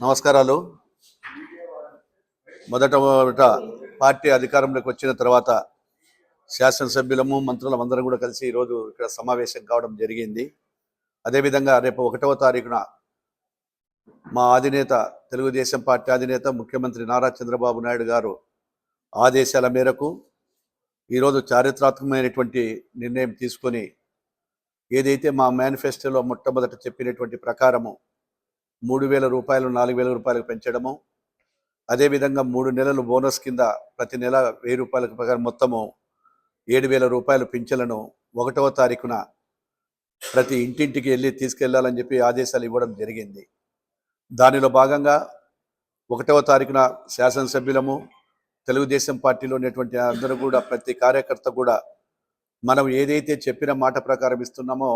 నమస్కారాలు. మొదట మొదట పార్టీ అధికారంలోకి వచ్చిన తర్వాత శాసనసభ్యులము మంత్రులం అందరం కూడా కలిసి ఈరోజు ఇక్కడ సమావేశం కావడం జరిగింది. అదేవిధంగా రేపు ఒకటవ తారీఖున మా అధినేత తెలుగుదేశం పార్టీ అధినేత ముఖ్యమంత్రి నారా చంద్రబాబు నాయుడు గారు ఆదేశాల మేరకు ఈరోజు చారిత్రాత్మకమైనటువంటి నిర్ణయం తీసుకొని ఏదైతే మా మేనిఫెస్టోలో మొట్టమొదట చెప్పినటువంటి ప్రకారము మూడు వేల రూపాయలు నాలుగు వేల రూపాయలకు పెంచడము అదేవిధంగా మూడు నెలలు బోనస్ కింద ప్రతి నెల వెయ్యి రూపాయలకు ప్రకారం మొత్తము ఏడు వేల రూపాయలు పింఛన్లను ఒకటవ తారీఖున ప్రతి ఇంటింటికి వెళ్ళి తీసుకెళ్ళాలని చెప్పి ఆదేశాలు ఇవ్వడం జరిగింది. దానిలో భాగంగా ఒకటవ తారీఖున శాసనసభ్యులము తెలుగుదేశం పార్టీలో ఉన్నటువంటి అందరూ కూడా ప్రతి కార్యకర్త కూడా మనం ఏదైతే చెప్పిన మాట ప్రకారం ఇస్తున్నామో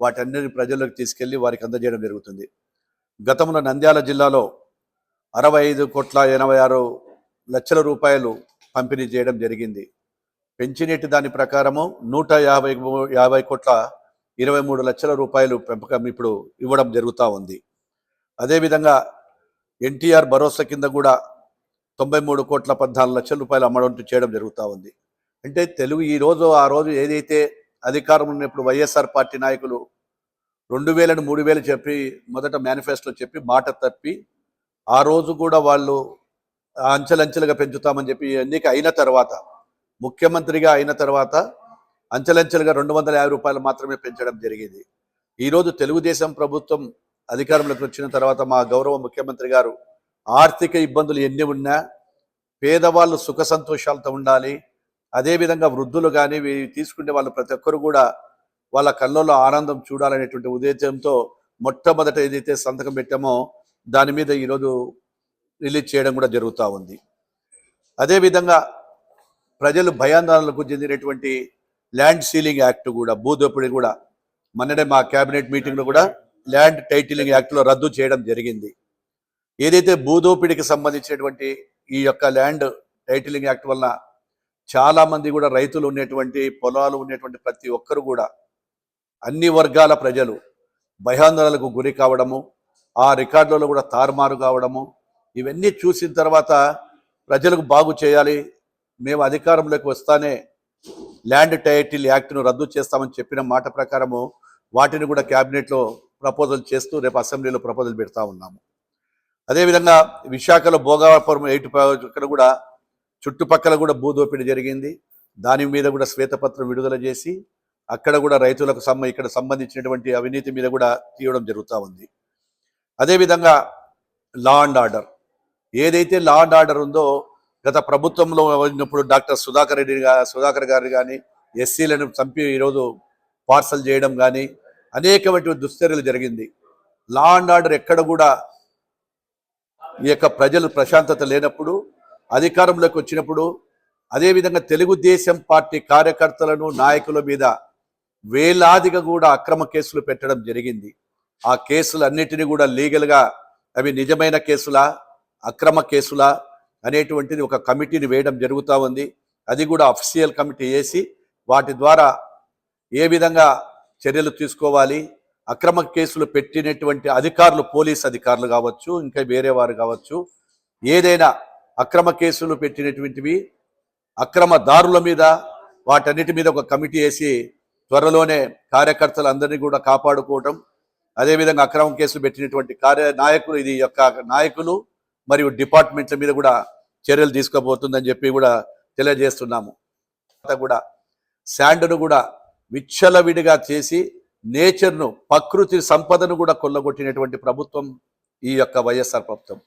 వాటన్నిటిని ప్రజల్లోకి తీసుకెళ్ళి వారికి అందజేయడం జరుగుతుంది. గతంలో నంద్యాల జిల్లాలో అరవై ఐదు కోట్ల ఎనభై ఆరు లక్షల రూపాయలు పంపిణీ చేయడం జరిగింది. పెంచినట్టు దాని ప్రకారము నూట యాభై యాభై కోట్ల ఇరవై మూడు లక్షల రూపాయలు పెంపకం ఇప్పుడు ఇవ్వడం జరుగుతూ ఉంది. అదేవిధంగా ఎన్టీఆర్ భరోసా కింద కూడా తొంభై మూడు కోట్ల పద్నాలుగు లక్షల రూపాయలు అమ్మడం చేయడం జరుగుతూ ఉంది. అంటే తెలుగు ఈ రోజు ఆ రోజు ఏదైతే అధికారం ఉన్నప్పుడు వైఎస్ఆర్ పార్టీ నాయకులు రెండు వేలను మూడు వేలు చెప్పి మొదట మేనిఫెస్టోలో చెప్పి మాట తప్పి ఆ రోజు కూడా వాళ్ళు అంచెలంచెలుగా పెంచుతామని చెప్పి ఎన్నిక అయిన తర్వాత ముఖ్యమంత్రిగా అయిన తర్వాత అంచెలంచెలుగా రెండు వందల యాభై రూపాయలు మాత్రమే పెంచడం జరిగింది. ఈరోజు తెలుగుదేశం ప్రభుత్వం అధికారంలోకి వచ్చిన తర్వాత మా గౌరవ ముఖ్యమంత్రి గారు ఆర్థిక ఇబ్బందులు ఎన్ని ఉన్నా పేదవాళ్ళు సుఖ సంతోషాలతో ఉండాలి. అదేవిధంగా వృద్ధులు కానీ తీసుకునే వాళ్ళు ప్రతి ఒక్కరు కూడా వాళ్ళ కళ్ళల్లో ఆనందం చూడాలనేటువంటి ఉద్దేశంతో మొట్టమొదట ఏదైతే సంతకం పెట్టామో దాని మీద ఈరోజు రిలీజ్ చేయడం కూడా జరుగుతూ ఉంది. అదేవిధంగా ప్రజలు భయాందోళనకు చెందినటువంటి ల్యాండ్ సీలింగ్ యాక్ట్ కూడా భూదోపిడి కూడా మొన్ననే మా కేబినెట్ మీటింగ్లో కూడా ల్యాండ్ టైటిలింగ్ యాక్ట్లో రద్దు చేయడం జరిగింది. ఏదైతే భూదోపిడికి సంబంధించినటువంటి ఈ యొక్క ల్యాండ్ టైటిలింగ్ యాక్ట్ వల్ల చాలామంది కూడా రైతులు ఉన్నటువంటి పొలాలు ఉన్నటువంటి ప్రతి ఒక్కరు కూడా అన్ని వర్గాల ప్రజలు భయాందోళనకు గురి కావడము ఆ రికార్డులలో కూడా తారుమారు కావడము ఇవన్నీ చూసిన తర్వాత ప్రజలకు బాగు చేయాలి మేము అధికారంలోకి వస్తానే ల్యాండ్ టైటిల్ యాక్ట్ను రద్దు చేస్తామని చెప్పిన మాట ప్రకారము వాటిని కూడా క్యాబినెట్లో ప్రపోజల్ చేస్తూ రేపు అసెంబ్లీలో ప్రపోజల్ పెడతా ఉన్నాము. అదేవిధంగా విశాఖలో భోగాపురం ఎయిట్ ఇక్కడ కూడా చుట్టుపక్కల కూడా భూదోపిడి జరిగింది. దాని మీద కూడా శ్వేతపత్రం విడుదల చేసి అక్కడ కూడా రైతులకు సంబ ఇక్కడ సంబంధించినటువంటి అవినీతి మీద కూడా తీయడం జరుగుతూ ఉంది. అదేవిధంగా లా అండ్ ఆర్డర్ ఏదైతే లా అండ్ ఆర్డర్ ఉందో గత ప్రభుత్వంలో ఉన్నప్పుడు డాక్టర్ సుధాకర్ రెడ్డి గారు సుధాకర్ గారు కానీ ఎస్సీలను చంపి ఈరోజు పార్సల్ చేయడం కానీ అనేకమైన దుశ్చర్యలు జరిగింది. లా అండ్ ఆర్డర్ ఎక్కడ కూడా ఈ యొక్క ప్రజలు ప్రశాంతత లేనప్పుడు అధికారంలోకి వచ్చినప్పుడు అదేవిధంగా తెలుగుదేశం పార్టీ కార్యకర్తలను నాయకుల మీద వేలాదిగా కూడా అక్రమ కేసులు పెట్టడం జరిగింది. ఆ కేసులు అన్నిటినీ కూడా లీగల్గా అవి నిజమైన కేసులా అక్రమ కేసులా అనేటువంటిది ఒక కమిటీని వేయడం జరుగుతూ ఉంది. అది కూడా అఫిషియల్ కమిటీ వేసి వాటి ద్వారా ఏ విధంగా చర్యలు తీసుకోవాలి అక్రమ కేసులు పెట్టినటువంటి అధికారులు పోలీస్ అధికారులు కావచ్చు ఇంకా వేరే వారు కావచ్చు ఏదైనా అక్రమ కేసులు పెట్టినటువంటివి అక్రమ దారుల మీద వాటన్నిటి మీద ఒక కమిటీ వేసి త్వరలోనే కార్యకర్తలందరినీ కూడా కాపాడుకోవటం అదేవిధంగా అక్రమ కేసులు పెట్టినటువంటి కార్య నాయకులు ఇది యొక్క నాయకులు మరియు డిపార్ట్మెంట్ల మీద కూడా చర్యలు తీసుకోబోతుందని చెప్పి కూడా తెలియజేస్తున్నాము. కూడా శాండ్ను కూడా విచ్చలవిడిగా చేసి నేచర్ను ప్రకృతి సంపదను కూడా కొల్లగొట్టినటువంటి ప్రభుత్వం ఈ యొక్క వైఎస్ఆర్ ప్రభుత్వం.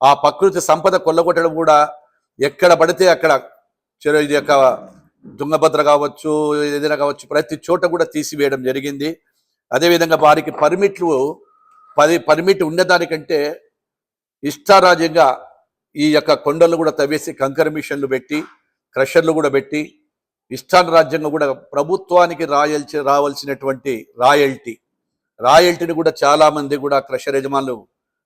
ఆ ప్రకృతి సంపద కొల్లగొట్టడం కూడా ఎక్కడ పడితే అక్కడ చెరు ఇది యొక్క తుంగభద్ర కావచ్చు ఏదైనా కావచ్చు ప్రతి చోట కూడా తీసివేయడం జరిగింది. అదేవిధంగా వారికి పర్మిట్లు పది పర్మిట్ ఉండేదానికంటే ఇష్టారాజ్యంగా ఈ యొక్క కొండలు కూడా తవ్వేసి కంకర మిషన్లు పెట్టి క్రషర్లు కూడా పెట్టి ఇష్టాన్ రాజ్యంగా కూడా ప్రభుత్వానికి రాయల్చి రావాల్సినటువంటి రాయల్టీ. రాయల్టీని కూడా చాలామంది కూడా క్రషర్ యజమానులు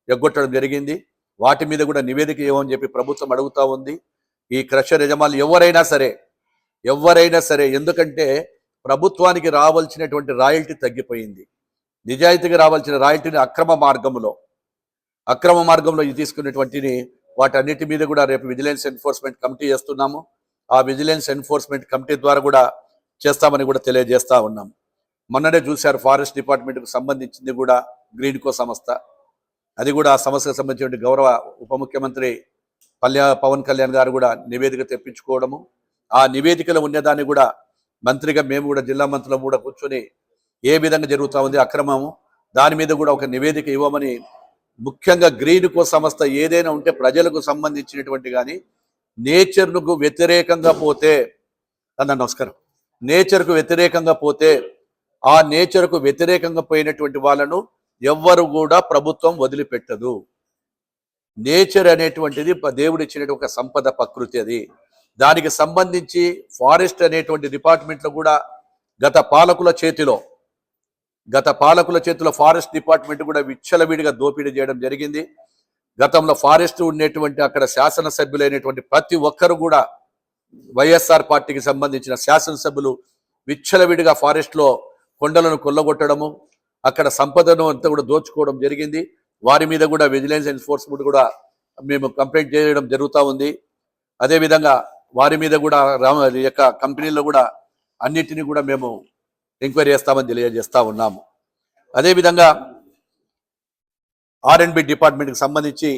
ఎగ్గొట్టడం జరిగింది. వాటి మీద కూడా నివేదిక ఇవ్వమని చెప్పి ప్రభుత్వం అడుగుతా ఉంది. ఈ క్రషర్ యజమానులు ఎవరైనా సరే ఎవరైనా సరే ఎందుకంటే ప్రభుత్వానికి రావాల్సినటువంటి రాయల్టీ తగ్గిపోయింది. నిజాయితీగా రావాల్సిన రాయల్టీని అక్రమ మార్గంలో అక్రమ మార్గంలో ఇది తీసుకున్నటువంటిని వాటన్నిటి మీద కూడా రేపు విజిలెన్స్ ఎన్ఫోర్స్మెంట్ కమిటీ చేస్తున్నాము. ఆ విజిలెన్స్ ఎన్ఫోర్స్మెంట్ కమిటీ ద్వారా కూడా చేస్తామని కూడా తెలియజేస్తా ఉన్నాం. మొన్ననే చూశారు ఫారెస్ట్ డిపార్ట్మెంట్కు సంబంధించింది కూడా గ్రీన్కో సంస్థ. అది కూడా ఆ సంస్థకు సంబంధించిన గౌరవ ఉప ముఖ్యమంత్రి పల్లె పవన్ కళ్యాణ్ గారు కూడా నివేదిక తెప్పించుకోవడము. ఆ నివేదికలో ఉన్నదాన్ని కూడా మంత్రిగా మేము కూడా జిల్లా మంత్రులు కూడా కూర్చొని ఏ విధంగా జరుగుతూ ఉంది అక్రమము దాని మీద కూడా ఒక నివేదిక ఇవ్వమని ముఖ్యంగా గ్రీన్ కో సంస్థ ఏదైనా ఉంటే ప్రజలకు సంబంధించినటువంటి కానీ నేచర్కు వ్యతిరేకంగా పోతే అన్న నమస్కారం. నేచర్కు వ్యతిరేకంగా పోతే ఆ నేచర్కు వ్యతిరేకంగా పోయినటువంటి వాళ్ళను ఎవ్వరు కూడా ప్రభుత్వం వదిలిపెట్టదు. నేచర్ అనేటువంటిది దేవుడు ఇచ్చినటువంటి ఒక సంపద ప్రకృతి అది. దానికి సంబంధించి ఫారెస్ట్ అనేటువంటి డిపార్ట్మెంట్లో కూడా గత పాలకుల చేతిలో గత పాలకుల చేతిలో ఫారెస్ట్ డిపార్ట్మెంట్ కూడా విచ్చలవిడిగా దోపిడీ చేయడం జరిగింది. గతంలో ఫారెస్ట్ ఉండేటువంటి అక్కడ శాసనసభ్యులైనటువంటి ప్రతి ఒక్కరు కూడా వైఎస్ఆర్ పార్టీకి సంబంధించిన శాసనసభ్యులు విచ్చలవిడిగా ఫారెస్ట్లో కొండలను కొల్లగొట్టడము అక్కడ సంపదను అంతా కూడా దోచుకోవడం జరిగింది. వారి మీద కూడా విజిలెన్స్ ఎన్ఫోర్స్మెంట్ కూడా మేము కంప్లైంట్ చేయడం జరుగుతూ ఉంది. అదేవిధంగా వారి మీద కూడా రామ యొక్క కంపెనీలో కూడా అన్నిటినీ కూడా మేము ఎంక్వైరీ చేస్తామని తెలియజేస్తా ఉన్నాము. అదేవిధంగా ఆర్ అండ్ బి డిపార్ట్మెంట్కి సంబంధించి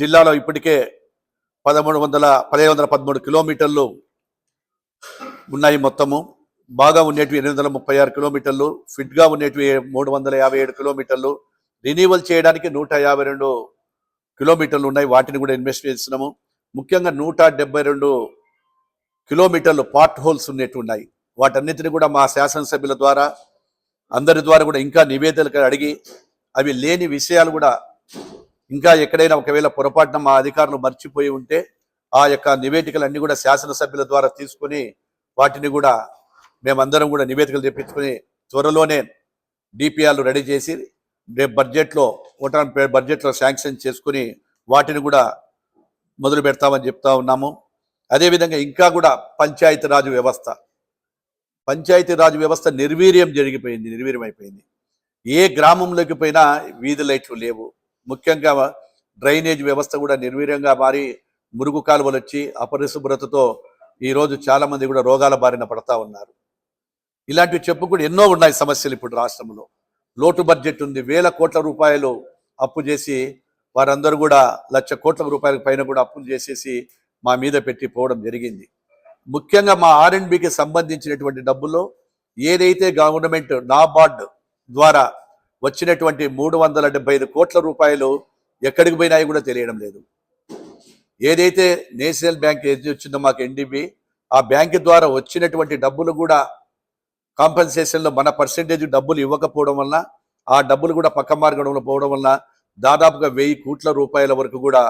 జిల్లాలో ఇప్పటికే పదమూడు వందల పదిహేను వందల పదమూడు కిలోమీటర్లు ఉన్నాయి మొత్తము. బాగా ఉండేటివి ఎనిమిది వందల ముప్పై ఆరు కిలోమీటర్లు ఫిట్గా ఉండేటివి మూడు వందల యాభై ఏడు కిలోమీటర్లు. రినీవల్ చేయడానికి నూట యాభై రెండు కిలోమీటర్లు ఉన్నాయి. వాటిని కూడా ఇన్వెస్ట్ చేస్తున్నాము. ముఖ్యంగా నూట డెబ్బై రెండు కిలోమీటర్లు పార్ట్ హోల్స్ ఉన్నట్టు ఉన్నాయి. వాటన్నిటిని కూడా మా శాసనసభ్యుల ద్వారా అందరి ద్వారా కూడా ఇంకా నివేదికలు అడిగి అవి లేని విషయాలు కూడా ఇంకా ఎక్కడైనా ఒకవేళ పొరపాటున మా అధికారులు మర్చిపోయి ఉంటే ఆ యొక్క నివేదికలన్నీ కూడా శాసనసభ్యుల ద్వారా తీసుకొని వాటిని కూడా మేమందరం కూడా నివేదికలు తెప్పించుకొని త్వరలోనే డిపిఆర్లు రెడీ చేసి రేపు బడ్జెట్లో ఓటాన్ బడ్జెట్లో శాంక్షన్ చేసుకుని వాటిని కూడా మొదలు పెడతామని చెప్తా ఉన్నాము. అదేవిధంగా ఇంకా కూడా పంచాయతీరాజ్ వ్యవస్థ. పంచాయతీరాజ్ వ్యవస్థ నిర్వీర్యం జరిగిపోయింది నిర్వీర్యం అయిపోయింది ఏ గ్రామంలోకి పోయినా వీధి లైట్లు లేవు. ముఖ్యంగా డ్రైనేజ్ వ్యవస్థ కూడా నిర్వీర్యంగా మారి మురుగు కాలువలు వచ్చి అపరిశుభ్రతతో ఈరోజు చాలామంది కూడా రోగాల బారిన పడతా ఉన్నారు. ఇలాంటివి చెప్పుకుంటూ ఎన్నో ఉన్నాయి సమస్యలు ఇప్పుడు రాష్ట్రంలో. లోటు బడ్జెట్ ఉంది వేల కోట్ల రూపాయలు అప్పు చేసి వారందరూ కూడా లక్ష కోట్ల రూపాయల పైన కూడా అప్పులు చేసేసి మా మీద పెట్టి పోవడం జరిగింది. ముఖ్యంగా మా ఆర్ఎండ్బికి సంబంధించినటువంటి డబ్బులో ఏదైతే గవర్నమెంట్ నాబార్డ్ ద్వారా వచ్చినటువంటి మూడు వందల డెబ్బై ఐదు కోట్ల రూపాయలు ఎక్కడికి పోయినాయి కూడా తెలియడం లేదు. ఏదైతే నేషనల్ బ్యాంక్ ఏది వచ్చిందో మాకు ఎన్డీబీ ఆ బ్యాంక్ ద్వారా వచ్చినటువంటి డబ్బులు కూడా కాంపెన్సేషన్లో మన పర్సెంటేజ్ డబ్బులు ఇవ్వకపోవడం వలన ఆ డబ్బులు కూడా పక్క మార్గంలో పోవడం వలన దాదాపుగా వెయ్యి కోట్ల రూపాయల వరకు కూడా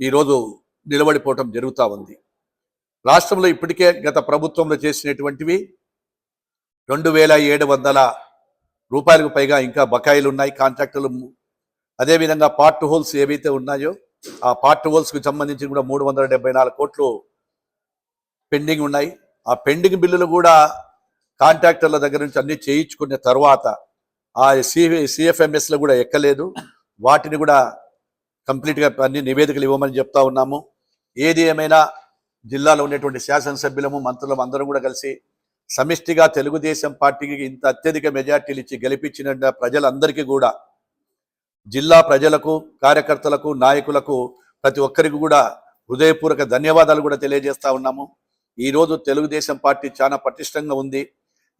ఈరోజు నిలబడిపోవటం జరుగుతూ ఉంది. రాష్ట్రంలో ఇప్పటికే గత ప్రభుత్వంలో చేసినటువంటివి రెండు వేల ఏడు వందల రూపాయలకు పైగా ఇంకా బకాయిలు ఉన్నాయి కాంట్రాక్టులు అదేవిధంగా పార్ట్ హోల్స్ ఏవైతే ఉన్నాయో ఆ పార్ట్ హోల్స్కి సంబంధించి కూడా మూడు వందల డెబ్బై నాలుగు కోట్లు పెండింగ్ ఉన్నాయి. ఆ పెండింగ్ బిల్లులు కూడా కాంట్రాక్టర్ల దగ్గర నుంచి అన్నీ చేయించుకున్న తర్వాత ఆ సి సిఎఫ్ఎంఎస్లో కూడా ఎక్కలేదు. వాటిని కూడా కంప్లీట్గా అన్ని నివేదికలు ఇవ్వమని చెప్తా ఉన్నాము. ఏది ఏమైనా జిల్లాలో ఉన్నటువంటి శాసనసభ్యులము మంత్రులము అందరం కూడా కలిసి సమిష్టిగా తెలుగుదేశం పార్టీకి ఇంత అత్యధిక మెజార్టీలు ఇచ్చి గెలిపించిన ప్రజలందరికీ కూడా జిల్లా ప్రజలకు కార్యకర్తలకు నాయకులకు ప్రతి ఒక్కరికి కూడా హృదయపూర్వక ధన్యవాదాలు కూడా తెలియజేస్తా ఉన్నాము. ఈరోజు తెలుగుదేశం పార్టీ చాలా పటిష్టంగా ఉంది.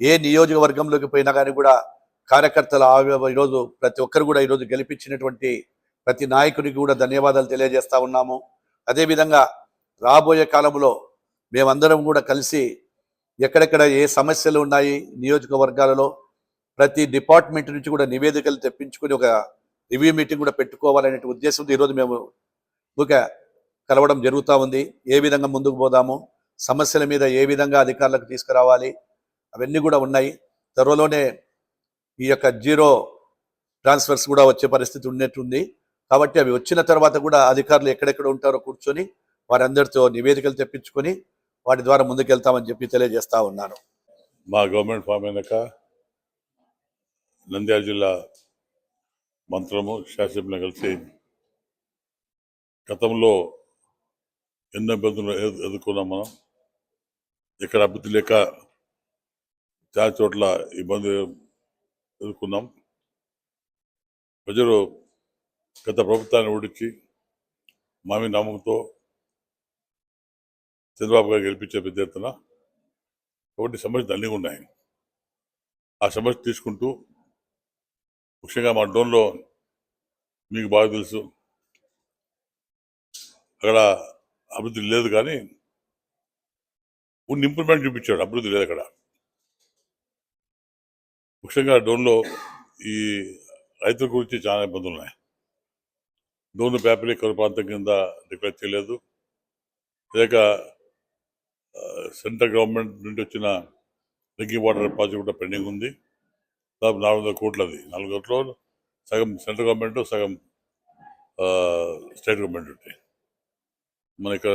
ఏ నియోజకవర్గంలోకి పోయినా కానీ కూడా కార్యకర్తల ఈరోజు ప్రతి ఒక్కరు కూడా ఈరోజు గెలిపించినటువంటి ప్రతి నాయకునికి కూడా ధన్యవాదాలు తెలియజేస్తా ఉన్నాము. అదేవిధంగా రాబోయే కాలంలో మేమందరం కూడా కలిసి ఎక్కడెక్కడ ఏ సమస్యలు ఉన్నాయి నియోజకవర్గాలలో ప్రతి డిపార్ట్మెంట్ నుంచి కూడా నివేదికలు తెప్పించుకొని ఒక రివ్యూ మీటింగ్ కూడా పెట్టుకోవాలనే ఉద్దేశంతో ఈరోజు మేము ఒక కలవడం జరుగుతూ ఉంది. ఏ విధంగా ముందుకు పోదాము సమస్యల మీద ఏ విధంగా అధికారులకు తీసుకురావాలి అవన్నీ కూడా ఉన్నాయి. త్వరలోనే ఈ యొక్క జీరో ట్రాన్స్ఫర్స్ కూడా వచ్చే పరిస్థితి ఉన్నట్టుంది. కాబట్టి అవి వచ్చిన తర్వాత కూడా అధికారులు ఎక్కడెక్కడ ఉంటారో కూర్చొని వారందరితో నివేదికలు తెప్పించుకొని వాటి ద్వారా ముందుకెళ్తామని చెప్పి తెలియజేస్తా ఉన్నాను. మా గవర్నమెంట్ ఫామ్ అయినాక నంద్యాల జిల్లా మంత్రము శాసనసభ్యులు కలిసి గతంలో ఎన్నో ఇబ్బందులు ఎదుర్కొన్నాం మనం. ఇక్కడ అభివృద్ధి లేక చాలా చోట్ల ఇబ్బంది ఎదుర్కొన్నాం. ప్రజలు గత ప్రభుత్వాన్ని ఓడించి మామి నమ్మకంతో చంద్రబాబు గారు గెలిపించే పెద్ద ఎత్తున కాబట్టి సమస్యలు అన్నీ ఉన్నాయి. ఆ సమస్య తీసుకుంటూ ముఖ్యంగా మా డోన్లో మీకు బాగా తెలుసు. అక్కడ అభివృద్ధి లేదు కానీ ఉన్న ఇంప్రూవ్మెంట్ చూపించాడు. అభివృద్ధి లేదు అక్కడ. ముఖ్యంగా డోన్లో ఈ రైతుల గురించి చాలా ఇబ్బందులు ఉన్నాయి. డోన్ పేపర్లు కరు ప్రాంతం కింద డిక్లేర్ చేయలేదు. లేక సెంట్రల్ గవర్నమెంట్ నుండి వచ్చిన డ్రింకింగ్ వాటర్ ప్రాజెక్ట్ కూడా పెండింగ్ ఉంది. దాదాపు నాలుగు వందల కోట్లది నాలుగు కోట్లు సగం సెంట్రల్ గవర్నమెంట్ సగం స్టేట్ గవర్నమెంట్ ఉంటాయి మన ఇక్కడ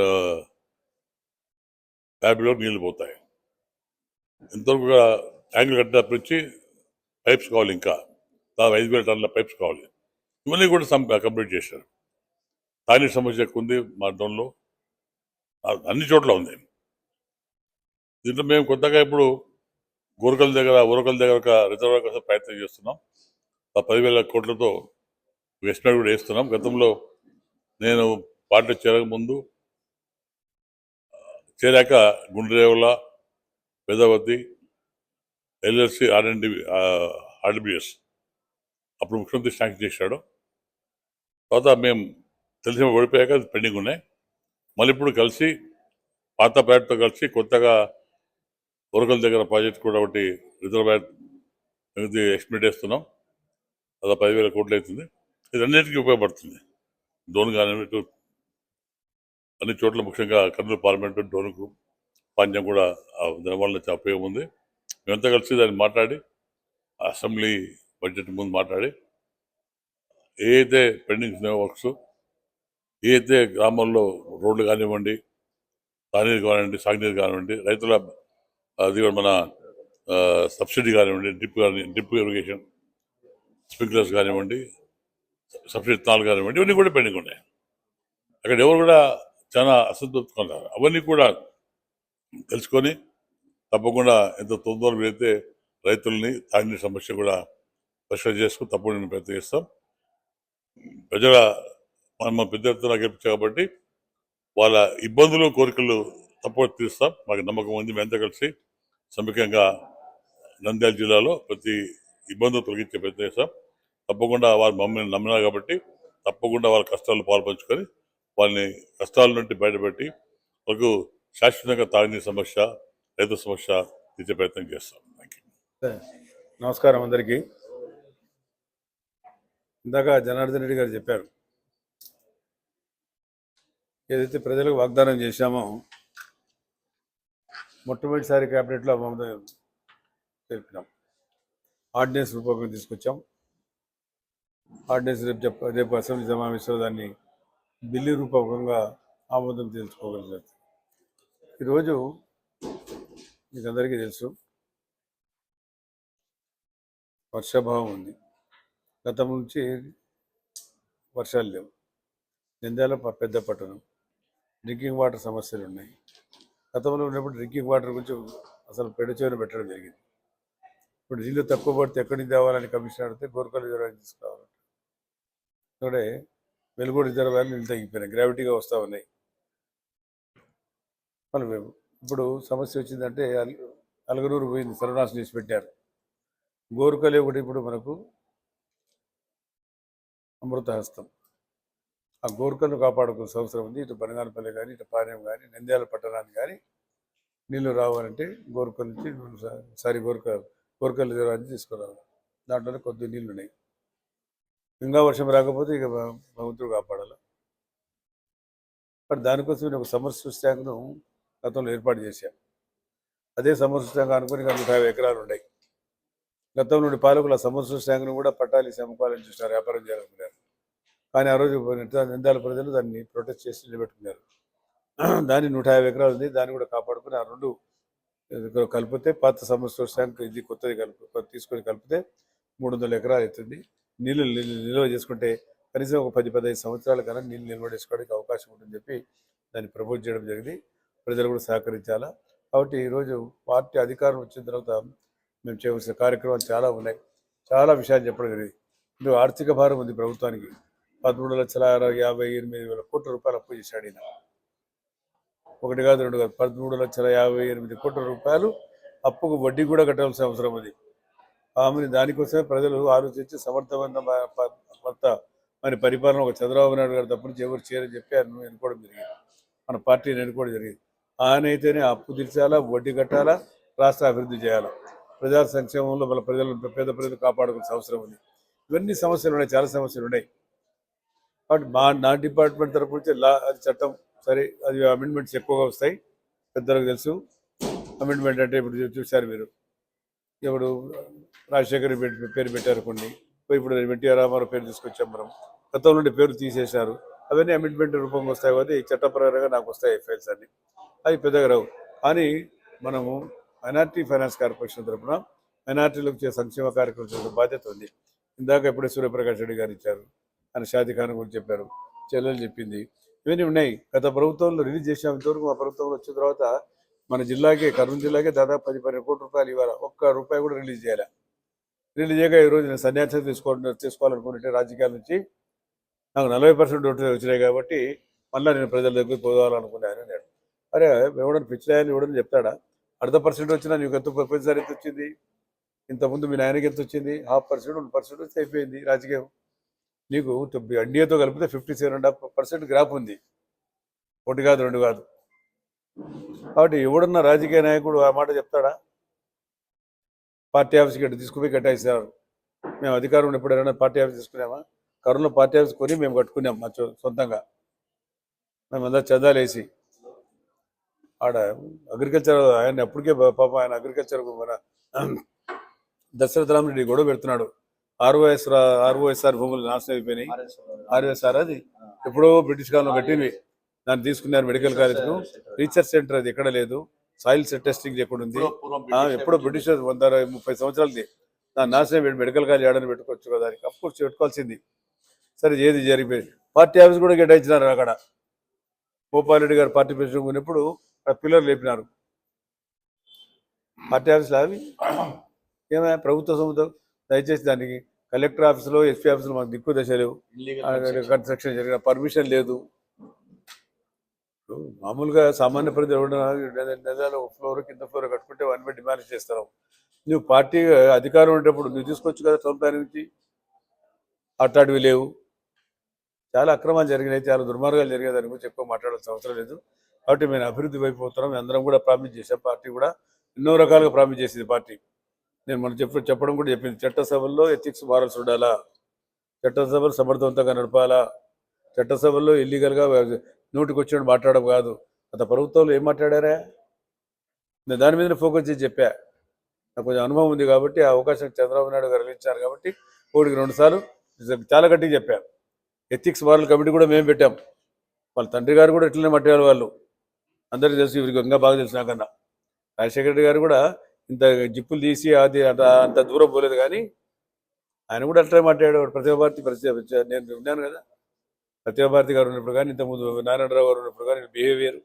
ట్యాబ్లో నీళ్ళు పోతాయి. ఇంతవరకు కూడా ట్యాంకులు కట్టినప్పటి నుంచి పైప్స్ కావాలి ఇంకా. దాదాపు ఐదు వేల టన్నుల పైప్స్ కావాలి. ఇవన్నీ కూడా సం కంప్లీట్ చేశారు. తాగి సమస్య ఎక్కువ ఉంది మా డౌన్లో అన్ని చోట్ల ఉంది. దీంట్లో మేము కొత్తగా ఇప్పుడు గోరకల దగ్గర ఊరకల దగ్గర ఒక రిజర్వ్ కోసం ప్రయత్నం చేస్తున్నాం. ఆ పదివేల కోట్లతో ఎస్టిమేట్ కూడా వేస్తున్నాం. గతంలో నేను పార్టీ చేరక ముందు చేరాక Gundrevula Vedavathi LLC RMD RDBS అప్పుడు ముఖ్యమంత్రి శాంక్షన్ చేశాడు. తర్వాత మేము తెలిసిన ఓడిపోయాక పెండింగ్ ఉన్నాయి. మళ్ళీ ఇప్పుడు కలిసి పాత పేరుతో కలిసి కొత్తగా ఒరకల దగ్గర ప్రాజెక్ట్ కూడా ఒకటి రిజర్వ్ ఇది ఎస్టిమేట్ వేస్తున్నాం అది పదివేల కోట్లు అవుతుంది. ఇది అన్నిటికీ ఉపయోగపడుతుంది. డోన్ కానీ ఇటు అన్ని చోట్ల ముఖ్యంగా కర్నూలు పార్లమెంటు డోన్కు పాండ్యం కూడా ఆ దానివల్ల చాలా ఉపయోగం ఉంది. మేమంతా కలిసి దాన్ని మాట్లాడి అసెంబ్లీ బడ్జెట్ ముందు మాట్లాడి ఏదైతే పెండింగ్స్ పెండింగ్ ఉన్నాయో వర్క్స్ ఏదైతే గ్రామంలో గ్రామాల్లో రోడ్లు కానివ్వండి తానీరు కానివ్వండి సాగునీరు కానివ్వండి రైతుల అది కూడా మన సబ్సిడీ కానివ్వండి డ్రిప్ కానీ డ్రిప్ ఇరిగేషన్ స్ప్రింక్లర్స్ కానివ్వండి సబ్సిడీ ఇత్తనాలు కానివ్వండి ఇవన్నీ కూడా పెండింగ్ ఉన్నాయి. అక్కడ ఎవరు కూడా చాలా అసంతృప్తిగా అవన్నీ కూడా తెలుసుకొని తప్పకుండా ఎంత తొందరగా వెళ్తే రైతుల్ని తాగిన సమస్య కూడా పరిష్కారం చేసుకుని తప్పకుండా మేము ప్రయత్నం చేస్తాం ప్రజల మనం పెద్ద ఎత్తున గెలిపించాం కాబట్టి వాళ్ళ ఇబ్బందులు కోరికలు తప్పకుండా తీరుస్తాం. మాకు నమ్మకం ఉంది మేమంతా కలిసి సమీకంగా నంద్యాల జిల్లాలో ప్రతి ఇబ్బందులు తొలగించే ప్రయత్నం చేస్తాం తప్పకుండా వారు మమ్మల్ని నమ్మినారు కాబట్టి తప్పకుండా వాళ్ళ కష్టాలు పాల్పంచుకొని వాళ్ళని కష్టాల నుండి బయటపెట్టి వాళ్ళకు శాశ్వతంగా తాగునీరు సమస్య రైతు సమస్య తీర్చే ప్రయత్నం చేస్తాం. థ్యాంక్ యూ నమస్కారం అందరికీ. ఇందాక జనార్దన్ రెడ్డి గారు చెప్పారు. ఏదైతే ప్రజలకు వాగ్దానం చేశామో మొట్టమొదటిసారి క్యాబినెట్లో ఆమోదం తెలిపినాం ఆర్డినెన్స్ రూపకం తీసుకొచ్చాం. ఆర్డినెన్స్ రేపు చెప్ప రేపు అసెంబ్లీ సమావేశంలో దాన్ని బిల్లు రూపకంగా ఆమోదం తెలుసుకోగలిగారు ఈరోజు మీకు అందరికీ తెలుసు వర్షాభావం ఉంది. గతం నుంచి వర్షాలు లేవు. నిందాల ప- పెద్ద పట్టణం. డ్రింకింగ్ వాటర్ సమస్యలు ఉన్నాయి గతంలో ఉన్నప్పుడు డ్రింకింగ్ వాటర్ గురించి అసలు పెడచేవని పెట్టడం జరిగింది. ఇప్పుడు నీళ్ళు తక్కువ పడితే ఎక్కడి నుంచి తేవాలని కమిషన్ అడిగితే గోర్కల్ రిజర్వాయర్ తీసుకురావాలి ఇక్కడే వెలుగుడు రిజర్వాయర్ నీళ్ళు తగ్గిపోయినాయి గ్రావిటీగా వస్తూ ఉన్నాయి. మనం ఇప్పుడు సమస్య వచ్చిందంటే అల్- అలగనూరు పోయింది సర్వనాశం చేసి పెట్టారు. గోరుకలే ఒకటి ఇప్పుడు మనకు అమృతహస్తం. ఆ గోరుకలను కాపాడుకోవాల్సిన అవసరం ఉంది. ఇటు బనగానపల్లి కానీ ఇటు పానెం కానీ నంద్యాల పట్టణానికి కానీ నీళ్ళు రావాలంటే గోరుకల్ నుంచి సారీ గోరుక గోరుకల్ నుంచి తీసుకురావాలి. దాంట్లోనే కొద్ది నీళ్ళు ఉన్నాయి ఇంకా వర్షం రాకపోతే ఇక భగవంతుడు కాపాడాలి. మరి దానికోసం నేను ఒక సమర్ శాఖను గతంలో ఏర్పాటు చేశాను అదే సమస్యంగా అనుకుని నూట యాభై ఎకరాలు ఉన్నాయి. గతంలో నుండి ఆ సమస్య ట్యాంక్ను కూడా పట్టాలి అమ్ముకోవాలని చూసినారు వ్యాపారం చేయాలనుకున్నారు. కానీ ఆ రోజు నిందాల ప్రజలు దాన్ని ప్రొటెస్ట్ చేసి నిలబెట్టుకున్నారు. దాని నూట యాభై ఎకరాలు ఉంది. దాన్ని కూడా కాపాడుకుని ఆ రెండు కలిపితే పాత సమస్య ట్యాంక్ ఇది కొత్తది కలుపు తీసుకొని కలిపితే మూడు వందల ఎకరాలు అవుతుంది. నీళ్ళు నిల్వ చేసుకుంటే కనీసం ఒక పది పదహైదు సంవత్సరాల కన్నా నీళ్ళు నిల్వ చేసుకోవడానికి అవకాశం ఉంటుందని చెప్పి దాన్ని ప్రపోజ్ చేయడం జరిగింది. ప్రజలు కూడా సహకరించాలా? కాబట్టి ఈరోజు పార్టీ అధికారం వచ్చిన తర్వాత మేము చేయవలసిన కార్యక్రమాలు చాలా ఉన్నాయి. చాలా విషయాలు చెప్పడం జరిగింది. ఆర్థిక భారం ఉంది ప్రభుత్వానికి. పదమూడు లక్షల అరవై యాభై ఎనిమిది వేల కోట్ల రూపాయలు అప్పు చేశాడు ఈయన. ఒకటి కాదు రెండు కాదు పదమూడు లక్షల యాభై ఎనిమిది కోట్ల రూపాయలు అప్పుకు వడ్డీ కూడా కట్టాల్సిన అవసరం ఉంది ఆమెను దానికోసమే ప్రజలు ఆలోచించి సమర్థవంత మరి పరిపాలన ఒక చంద్రబాబు నాయుడు గారు తప్పని నుంచి ఎవరు చేయరని చెప్పి ఆయన ఎన్నుకోవడం జరిగింది. మన పార్టీని ఎన్నుకోవడం జరిగింది. ఆయన అయితేనే అప్పు తీర్చాలా వడ్డీ కట్టాలా రాష్ట్ర అభివృద్ధి చేయాలా? ప్రజా సంక్షేమంలో మన ప్రజలను పేద ప్రజలు కాపాడుకోవాల్సిన అవసరం ఉంది. ఇవన్నీ సమస్యలు ఉన్నాయి చాలా సమస్యలు ఉన్నాయి. కాబట్టి మా నా డిపార్ట్మెంట్ తరపు నుంచి లా అది చట్టం సరే అది అమెండ్మెంట్స్ ఎక్కువగా వస్తాయి. పెద్దలకు తెలుసు. అమెండ్మెంట్ అంటే ఇప్పుడు చూశారు మీరు. ఇప్పుడు రాజశేఖర్ పేరు పెట్టారు కొన్ని. ఇప్పుడు ఎన్టీఆర్ రామారావు పేరు తీసుకొచ్చాం మనం. గతంలో నుండి పేరు తీసేశారు. అవన్నీ అమెండ్మెంట్ రూపంగా వస్తాయి కాబట్టి చట్టపరంగా నాకు వస్తాయి ఎఫ్ఐఎల్స్ అన్ని. అవి పెద్దగా రావు. కానీ మనము మైనార్టీ ఫైనాన్స్ కార్పొరేషన్ తరఫున మైనార్టీలకు చే సంక్షేమ కార్యక్రమం బాధ్యత ఉంది. ఇందాక ఎప్పుడే సూర్యప్రకాష్ రెడ్డి గారు ఇచ్చారు. అని షాజీఖాన్ గురించి చెప్పారు చెల్లెలు చెప్పింది. ఇవన్నీ ఉన్నాయి. గత ప్రభుత్వంలో రిలీజ్ చేసాం ఇంతవరకు మా ప్రభుత్వంలో వచ్చిన తర్వాత మన జిల్లాకే కర్నూలు జిల్లాకే దాదాపు పది పన్నెండు కోట్ల రూపాయలు ఇవ్వాలి ఒక్క రూపాయి కూడా రిలీజ్ చేయాలి. రిలీజ్ చేయగా ఈరోజు నేను సన్యాసం తీసుకో తీసుకోవాలనుకుంటే రాజకీయాల నుంచి నాకు నలభై పర్సెంట్ ఓట్లు వచ్చినాయి కాబట్టి మళ్ళీ నేను ప్రజల దగ్గరికి పోవాలనుకున్నాను నేను అరే ఎవడని పిచ్చిరాయని ఎవడని చెప్తాడా? అర్ధ పర్సెంట్ వచ్చినా నీకు ఎంత ప్రతిసారి ఎంత వచ్చింది? ఇంతకుముందు మీ నాయనకి ఎంత వచ్చింది? హాఫ్ పర్సెంట్ వన్ పర్సెంట్ వస్తే అయిపోయింది రాజకీయం. నీకు ఎన్డీఏతో కలిపితే fifty seven and half percent graph ఉంది. ఒకటి కాదు రెండు కాదు. కాబట్టి ఎవడున్న రాజకీయ నాయకుడు ఆ మాట చెప్తాడా? పార్టీ ఆఫీస్కి ఇటు తీసుకుపోయి కట్టేసారు మేము అధికారం ఎప్పుడైనా ఎవరైనా పార్టీ ఆఫీస్ తీసుకున్నామా కరోనా పార్టీ ఆఫీస్ కొని మేము కట్టుకున్నాం మా సొంతంగా. మేము అందరూ వేసి ఆడ అగ్రికల్చర్ ఆయన అప్పటికే పా- పాపం ఆయన అగ్రికల్చర్ మన దశరథ రామరెడ్డి గొడవ పెడుతున్నాడు. ఆర్ఓఎస్ ఆర్ఓఎస్ఆర్ భూములు నాశనం అయిపోయినాయి. ఆర్ఓఎస్ఆర్ అది. ఎప్పుడో బ్రిటిష్ కాలంలో కట్టినవి దాన్ని తీసుకున్నారు మెడికల్ కాలేజ్కు రీసెర్చ్ సెంటర్ అది ఎక్కడ లేదు. సాయిల్ టెస్టింగ్ ఎక్కడ ఉంది? ఎప్పుడో బ్రిటిష్ వంద ముప్పై సంవత్సరాలది. దాని నాశనం పెట్టి మెడికల్ కాలేజ్ ఏడని పెట్టుకోవచ్చు కదా దానికి అఫ్కోర్స్ పెట్టుకోవాల్సింది. సరే ఏది జరిగిపోయింది? పార్టీ ఆఫీస్ కూడా కేటాయించినారు అక్కడ. గోపాలరెడ్డి గారు పార్టీ ప్రెసిడెంట్ ఉన్నప్పుడు అక్కడ పిల్లలు లేపినారు. పార్టీ ఆఫీస్లో అవి? ఏమైనా ప్రభుత్వ సొమ్ముతో? దయచేసి దానికి కలెక్టర్ ఆఫీసులో ఎస్పీ ఆఫీసులో మాకు దిక్కు దశ లేవు. కన్స్ట్రక్షన్ జరిగిన పర్మిషన్ లేదు. మామూలుగా సామాన్య ప్రజలు ఎవరైనా నెలలో ఫ్లోర్ కింద ఫ్లోర్ కట్టుకుంటే వన్ బై డిమాండ్ చేస్తాం. నువ్వు పార్టీ అధికారం ఉండేటప్పుడు నువ్వు తీసుకోవచ్చు కదా సొంత నుంచి. అట్లాంటివి లేవు. చాలా అక్రమాలు జరిగినాయి చాలా దుర్మార్గాలు జరిగాయి దాని గురించి ఎక్కువ మాట్లాడాల్సిన అవసరం లేదు. కాబట్టి మేము అభివృద్ధి వైపు పోతున్నాం. అందరం కూడా ప్రామిస్ చేసాం పార్టీ కూడా ఎన్నో రకాలుగా ప్రామిస్ చేసింది పార్టీ. నేను మనం చెప్ప చెప్పడం కూడా చెప్పింది. చట్టసభల్లో ఎథిక్స్ మారల్స్ ఉండాలా? చట్టసభలు సమర్థవంతంగా నడపాలా? చట్టసభల్లో ఇల్లీగల్గా నోటికి వచ్చినట్టు మాట్లాడడం కాదు. అంత ప్రభుత్వంలో ఏం మాట్లాడారా? నేను దాని మీదనే ఫోకస్ చేసి చెప్పా. నాకు కొంచెం అనుభవం ఉంది కాబట్టి ఆ అవకాశం చంద్రబాబు నాయుడు గారు ఇచ్చారు కాబట్టి కోడికి రెండుసార్లు చాలా గట్టిగా చెప్పాను ఎథిక్స్ మారల్ కమిటీ కూడా మేము పెట్టాం. వాళ్ళ తండ్రి గారు కూడా ఇట్లనే మట్టేవాళ్ళు వాళ్ళు అందరికీ తెలుసు ఇవి ఇంకా బాగా తెలుసు నాకన్నా. రాజశేఖర రెడ్డి గారు కూడా ఇంత జిప్పులు తీసి అది అంత అంత దూరం పోలేదు కానీ ఆయన కూడా అట్లా మాట్లాడాడు. ప్రతిభాభారతి ప్రతి నేను ఉన్నాను కదా. ప్రతిభాభారతి గారు ఉన్నప్పుడు కానీ ఇంతకుముందు నారాయణరావు గారు ఉన్నప్పుడు కానీ బిహేవియర్.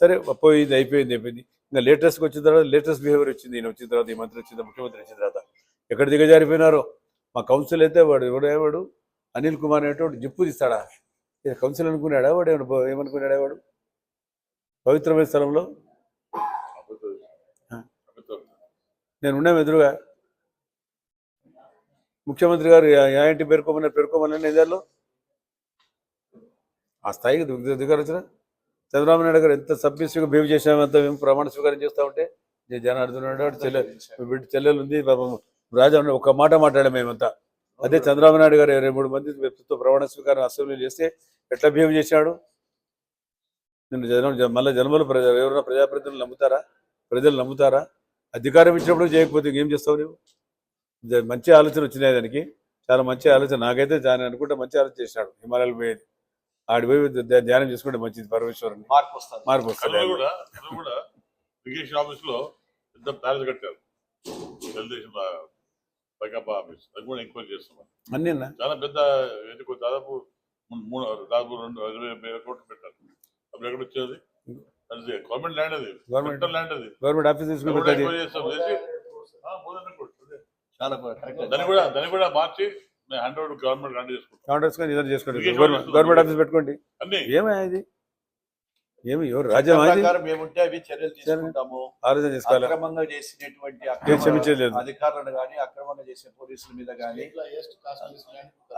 సరే పోయింది అయిపోయింది అయిపోయింది. ఇంకా లేటెస్ట్గా వచ్చిన తర్వాత లేటెస్ట్ బిహేవియర్ వచ్చింది. ఈయన వచ్చిన తర్వాత ఈ మంత్రి వచ్చిన ముఖ్యమంత్రి వచ్చిన తర్వాత. ఎక్కడ దిగజారిపోయినారో? మా కౌన్సిల్ అయితే వాడు ఎవడేవాడు అనిల్ కుమార్ అనేటువంటి జిప్పు తీస్తాడా? కౌన్సిల్ అనుకున్నాడా? వాడు ఏమనుకున్నాడా వాడు? పవిత్రమైన స్థలంలో నేను ఉన్నాం ఎదురుగా ముఖ్యమంత్రి గారు ఏంటి పేర్కోమన్నారు పేర్కోమని ఏదాలో ఆ స్థాయికి దిగారు వచ్చిన. చంద్రబాబు నాయుడు గారు ఎంత సభ్యస్గా బిహేవ్ చేసామంత మేము ప్రమాణ స్వీకారం చేస్తూ ఉంటే జనార్దన్ నాయుడు చెల్లె బిడ్డ చెల్లెలు ఉంది పాపం రాజా ఒక మాట మాట్లాడాం మేమంతా. అదే చంద్రబాబు నాయుడు గారు ఇరవై మూడు మంది వ్యక్తిత్వ ప్రమాణ స్వీకారం అసెంబ్లీ చేస్తే ఎట్లా బిహేవ్ చేశాడు? నేను జనం జ- మళ్ళీ జన్మలు ప్రజలు ఎవరైనా ప్రజాప్రతినిధులు నమ్ముతారా? ప్రజలు నమ్ముతారా? అధికారం ఇచ్చినప్పుడు చేయకపోతే ఇంకేం చేస్తావు నువ్వు? మంచి ఆలోచన వచ్చినాయి దానికి. చాలా మంచి ఆలోచన. నాకైతే దాని అనుకుంటే మంచి ఆలోచన చేసినాడు హిమాలయాలు పోయేది. ఆడి పోయి ధ్యా- ధ్యానం చేసుకుంటే మంచిది పరమేశ్వరుని. మార్పు వస్తుంది. మార్పు వస్తుంది. కూడా కూడా ఇరిగేషన్ ఆఫీస్లో పెద్ద ప్యాలెస్ కట్టారు. తెలుగుదేశం పైకప్ప ఆఫీస్. అది కూడా ఎంక్వైరీ చేస్తున్నాం అన్నీ చాలా పెద్ద ఎందుకు దాదాపు మూడు దాదాపు రెండు ఇరవై వేల కోట్లు పెట్టారు. అప్పుడు ఎక్కడ వచ్చేది? అది గవర్నమెంట్ ల్యాండ్ అది. సెంట్రల్ ల్యాండ్ అది? గవర్నమెంట్ ఆఫీస్ తీసుకుని. చాలా కరెక్ట్ దాన్ని కూడా దాన్ని కూడా మార్చి హండ్రెడ్ గవర్నమెంట్ చేసుకుంటాం. ఇద్దరు చేసుకోండి గవర్నమెంట్ గవర్నమెంట్ ఆఫీస్ పెట్టుకోండి. అన్ని. ఏమా ఇది? ఏమి ఎవరు రాజ్యం అది ప్రకారం ఏముంటే అవి చర్యలు తీసుకుంటాము. ఆలోచన చేసుకోవాలి. అక్రమంగా చేసినటువంటి ఏం అక్రమ క్షమించేది లేదు. అధికారులను కానీ అక్రమంగా చేసే పోలీసుల మీద కానీ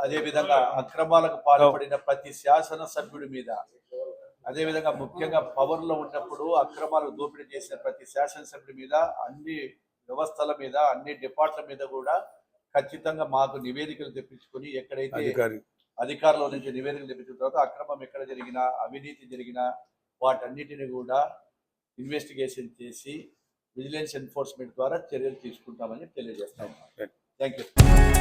అదే విధంగా అక్రమాలకు పాల్పడిన ప్రతి శాసన సభ్యుడి మీద. అదే విధంగా ముఖ్యంగా పవర్లో ఉన్నప్పుడు అక్రమాలు దోపిడీ చేసిన ప్రతి శాసనసభ్యుడి మీద అన్ని వ్యవస్థల మీద అన్ని డిపార్ట్ల మీద కూడా ఖచ్చితంగా మాకు నివేదికలు తెప్పించుకొని ఎక్కడైతే అధికారి అధికారుల నుంచి నివేదికలు తెప్పించిన తర్వాత అక్రమం ఎక్కడ జరిగినా అవినీతి జరిగినా వాటన్నిటిని కూడా ఇన్వెస్టిగేషన్ చేసి విజిలెన్స్ ఎన్ఫోర్స్మెంట్ ద్వారా చర్యలు తీసుకుంటామని తెలియజేస్తాం థ్యాంక్ యూ